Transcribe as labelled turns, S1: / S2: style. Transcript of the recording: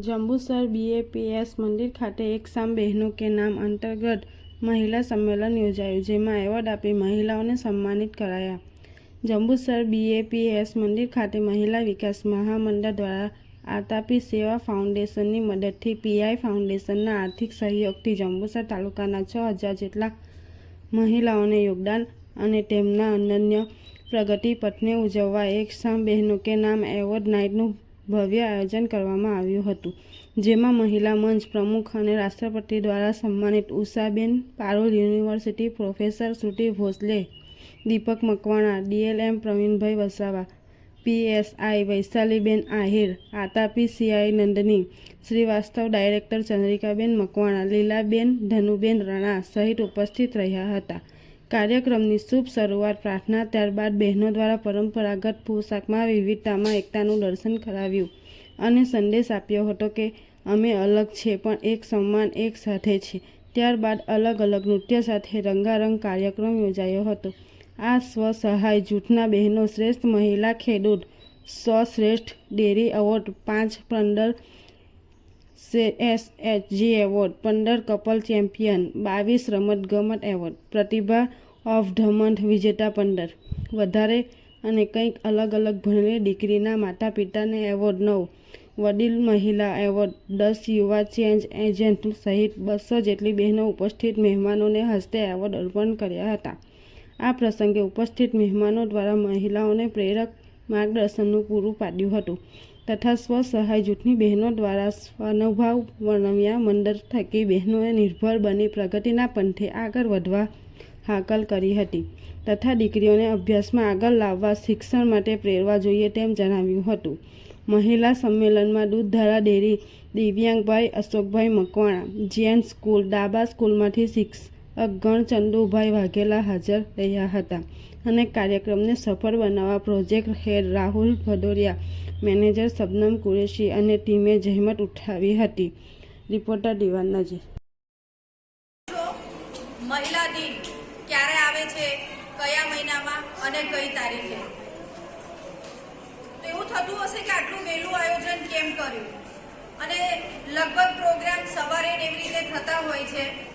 S1: Jambusar BAPS મંદિર ખાતે એક સામ બહેનો કે નામ અંતર્ગત મહિલા સંમેલન યોજાયું, જેમાં એવોર્ડ આપી મહિલાઓને સન્માનિત કરાયા. જંબુસર બીએપીએસ મંદિર ખાતે મહિલા વિકાસ મહામંડળ દ્વારા આતાપી સેવા ફાઉન્ડેશનની મદદથી પીઆઈ ફાઉન્ડેશનના આર્થિક સહયોગથી જંબુસર તાલુકાના છ હજાર જેટલા મહિલાઓને યોગદાન અને તેમના અનન્ય પ્રગતિ પથને ઉજવવા એક સામ બહેનો કે નામ એવોર્ડ નાઇટનું ભવ્ય આયોજન કરવામાં આવ્યું હતું, જેમાં મહિલા મંચ પ્રમુખ અને રાષ્ટ્રપતિ દ્વારા સન્માનિત Ushaben Parol, university professor Shruti Bhosle, Deepak Makwana, DLM Pravinbhai Vasava, PSI Vaishaliben Ahir, Atapi CI Nandini, Shrivastava director Chandrikaben Makwana, Lilaben Dhanuben Rana સહિત ઉપસ્થિત રહ્યા હતા. કાર્યક્રમની શુભ શરૂઆત, પ્રાર્થના, ત્યારબાદ બહેનો દ્વારા પરંપરાગત પોશાકમાં, વિવિધતામાં એકતાનું દર્શન કરાવ્યું અને સંદેશ આપ્યો હતો કે અમે અલગ છે, પણ એક સમાન, એક સાથે છે. ત્યારબાદ અલગ અલગ નૃત્ય સાથે રંગારંગ કાર્યક્રમ યોજાયો હતો. આ સ્વસહાય જૂથના બહેનો શ્રેષ્ઠ મહિલા ખેડૂત સ્વશ્રેષ્ઠ ડેરી એવોર્ડ, પાંચ પંદર એસએચજી એવોર્ડ પંદર કપલ ચેમ્પિયન, બાવીસ રમતગમત એવોર્ડ, પ્રતિભા ઓફ ધ વિજેતા પંદર. વધારે અને કંઈક અલગ અલગ ભણેલી દીકરીના માતા પિતાને એવોર્ડ નવ. વડીલ મહિલા એવોર્ડ, દસ યુવા ચેન્જ એજન્ટ સહિત બસો જેટલી બહેનો ઉપસ્થિત મહેમાનોને હસ્તે એવોર્ડ અર્પણ કર્યા હતા. આ પ્રસંગે ઉપસ્થિત મહેમાનો દ્વારા મહિલાઓને પ્રેરક માર્ગદર્શનનું પૂરું પાડ્યું હતું. તથા સ્વસહાય જૂથની બહેનો દ્વારા સ્વાનુભાવ વર્ણવ્યા મંડળ થકી બહેનોએ નિર્ભર બની પ્રગતિના પંથે આગળ વધવા હાકલ કરી હતી. તથા દીકરીઓને અભ્યાસમાં આગળ લાવવા, શિક્ષણ માટે પ્રેરવા જોઈએ તેમ જણાવ્યું હતું. મહિલા સંમેલનમાં દૂધધારા ડેરી દિવ્યાંગભાઈ, અશોકભાઈ મકવાણા જૈન સ્કૂલ, ડાબા સ્કૂલમાંથી શિક્ષક ગણ ચંદુભાઈ વાઘેલા હાજર રહ્યા હતા અને કાર્યક્રમને સફળ બનાવવા project head Rahul Bhadoria, manager Shabnam Qureshi અને ટીમે જહેમત ઉઠાવી હતી. રિપોર્ટર દિવાન નજીર.
S2: મહિલા દિન ક્યારે આવે છે? કયા મહિનામાં અને કઈ તારીખે? એવું થતું હશે કે આટલું વહેલું આયોજન કેમ કર્યું? અને લગભગ પ્રોગ્રામ સવારે એવી રીતે થતા હોય છે.